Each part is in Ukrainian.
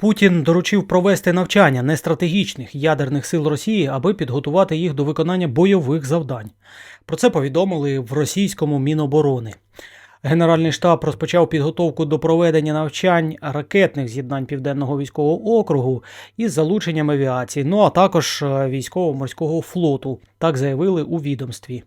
Путін доручив провести навчання нестратегічних ядерних сил Росії, аби підготувати їх до виконання бойових завдань. Про це повідомили в російському Міноборони. Генеральний штаб розпочав підготовку до проведення навчань ракетних з'єднань Південного військового округу із залученням авіації, ну а також е, військово-морського флоту, так заявили у відомстві.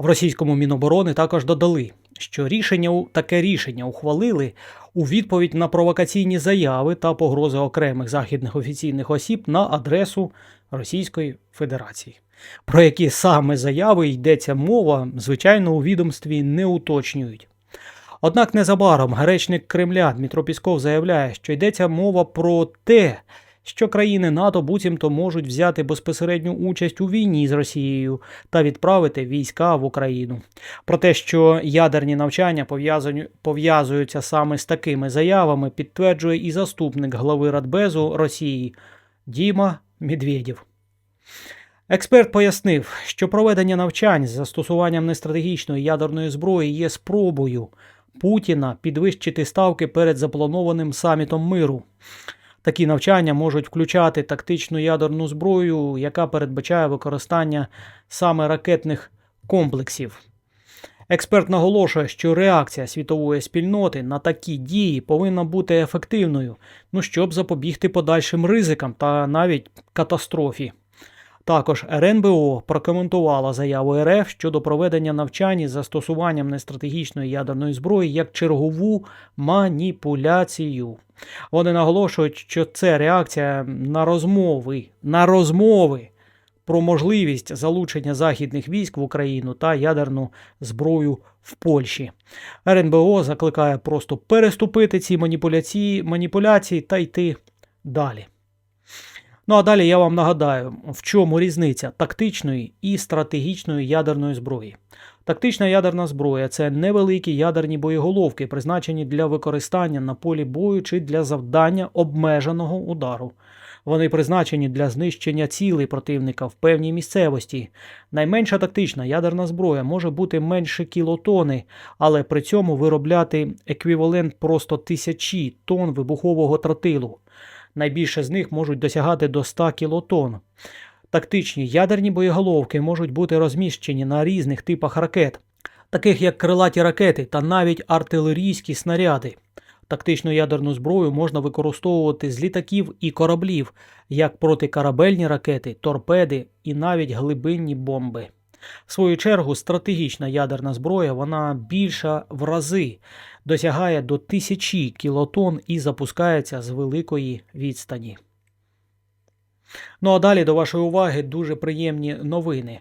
В російському Міноборони також додали, що рішення таке рішення ухвалили у відповідь на провокаційні заяви та погрози окремих західних офіційних осіб на адресу Російської Федерації. Про які саме заяви йдеться мова, звичайно, у відомстві не уточнюють. Однак незабаром гречник Кремля Дмитро Пісков заявляє, що йдеться мова про те, що країни НАТО буцімто можуть взяти безпосередню участь у війні з Росією та відправити війська в Україну. Про те, що ядерні навчання пов'язуються саме з такими заявами, підтверджує і заступник глави Радбезу Росії Діма Медведєв. Експерт пояснив, що проведення навчань з застосуванням нестратегічної ядерної зброї є спробою Путіна підвищити ставки перед запланованим самітом миру. Такі навчання можуть включати тактичну ядерну зброю, яка передбачає використання саме ракетних комплексів. Експерт наголошує, що реакція світової спільноти на такі дії повинна бути ефективною, ну щоб запобігти подальшим ризикам та навіть катастрофі. Також РНБО прокоментувала заяву РФ щодо проведення навчань із застосуванням нестратегічної ядерної зброї як чергову маніпуляцію. Вони наголошують, що це реакція на розмови, на розмови про можливість залучення західних військ в Україну та ядерну зброю в Польщі. РНБО закликає просто переступити ці маніпуляції, маніпуляції та йти далі. Ну а далі я вам нагадаю, в чому різниця тактичної і стратегічної ядерної зброї. Тактична ядерна зброя це невеликі ядерні боєголовки, призначені для використання на полі бою чи для завдання обмеженого удару. Вони призначені для знищення цілей противника в певній місцевості. Найменша тактична ядерна зброя може бути менше кілотони, але при цьому виробляти еквівалент просто тисячі тонн вибухового тротилу. Найбільше з них можуть досягати до 100 кілотон. Тактичні ядерні боєголовки можуть бути розміщені на різних типах ракет, таких як крилаті ракети та навіть артилерійські снаряди. Тактичну ядерну зброю можна використовувати з літаків і кораблів, як протикорабельні ракети, торпеди і навіть глибинні бомби. В свою чергу, стратегічна ядерна зброя вона більша в рази, досягає до тисячі кілотон і запускається з великої відстані. Ну а далі до вашої уваги дуже приємні новини.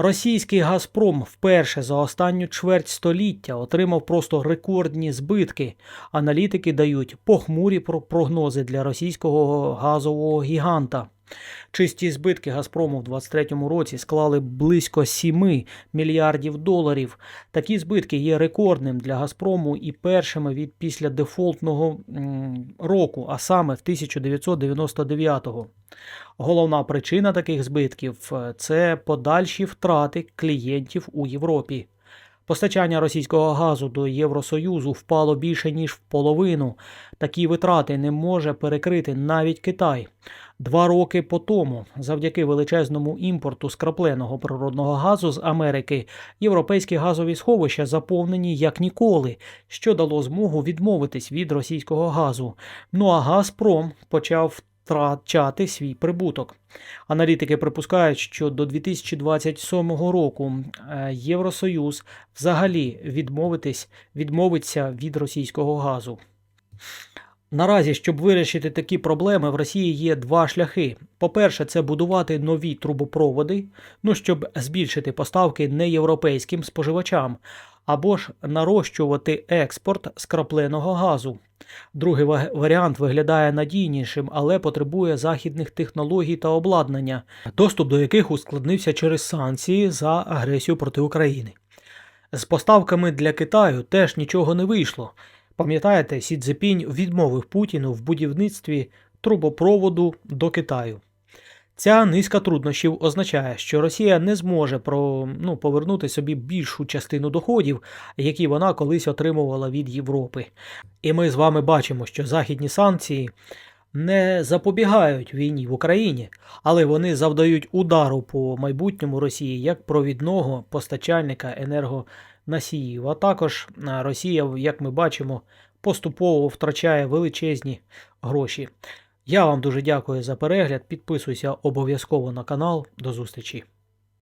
Російський Газпром вперше за останню чверть століття отримав просто рекордні збитки. Аналітики дають похмурі прогнози для російського газового гіганта. Чисті збитки Газпрому в 2023 році склали близько 7 мільярдів доларів. Такі збитки є рекордним для Газпрому і першими від після дефолтного року, а саме в 1999-го. Головна причина таких збитків е, це подальші втрати клієнтів у Європі. Постачання російського газу до Євросоюзу впало більше ніж в половину. Такі витрати не може перекрити навіть Китай. Два роки по тому, завдяки величезному імпорту скрапленого природного газу з Америки, європейські газові сховища заповнені як ніколи, що дало змогу відмовитись від російського газу. Ну а Газпром почав втрачати свій прибуток. Аналітики припускають, що до 2027 року е, Євросоюз взагалі відмовитись, відмовиться від російського газу. Наразі, щоб вирішити такі проблеми, в Росії є два шляхи. По-перше, це будувати нові трубопроводи, ну щоб збільшити поставки неєвропейським споживачам, або ж нарощувати експорт скрапленого газу. Другий варіант виглядає надійнішим, але потребує західних технологій та обладнання, доступ до яких ускладнився через санкції за агресію проти України. З поставками для Китаю теж нічого не вийшло. Пам'ятаєте, Сі Цзепінь відмовив Путіну в будівництві трубопроводу до Китаю. Ця низка труднощів означає, що Росія не зможе про, ну, повернути собі більшу частину доходів, які вона колись отримувала від Європи. І ми з вами бачимо, що західні санкції не запобігають війні в Україні, але вони завдають удару по майбутньому Росії як провідного постачальника енергоносіїв. А також Росія, як ми бачимо, поступово втрачає величезні гроші. Я вам дуже дякую за перегляд. Підписуйся обов'язково на канал. До зустрічі!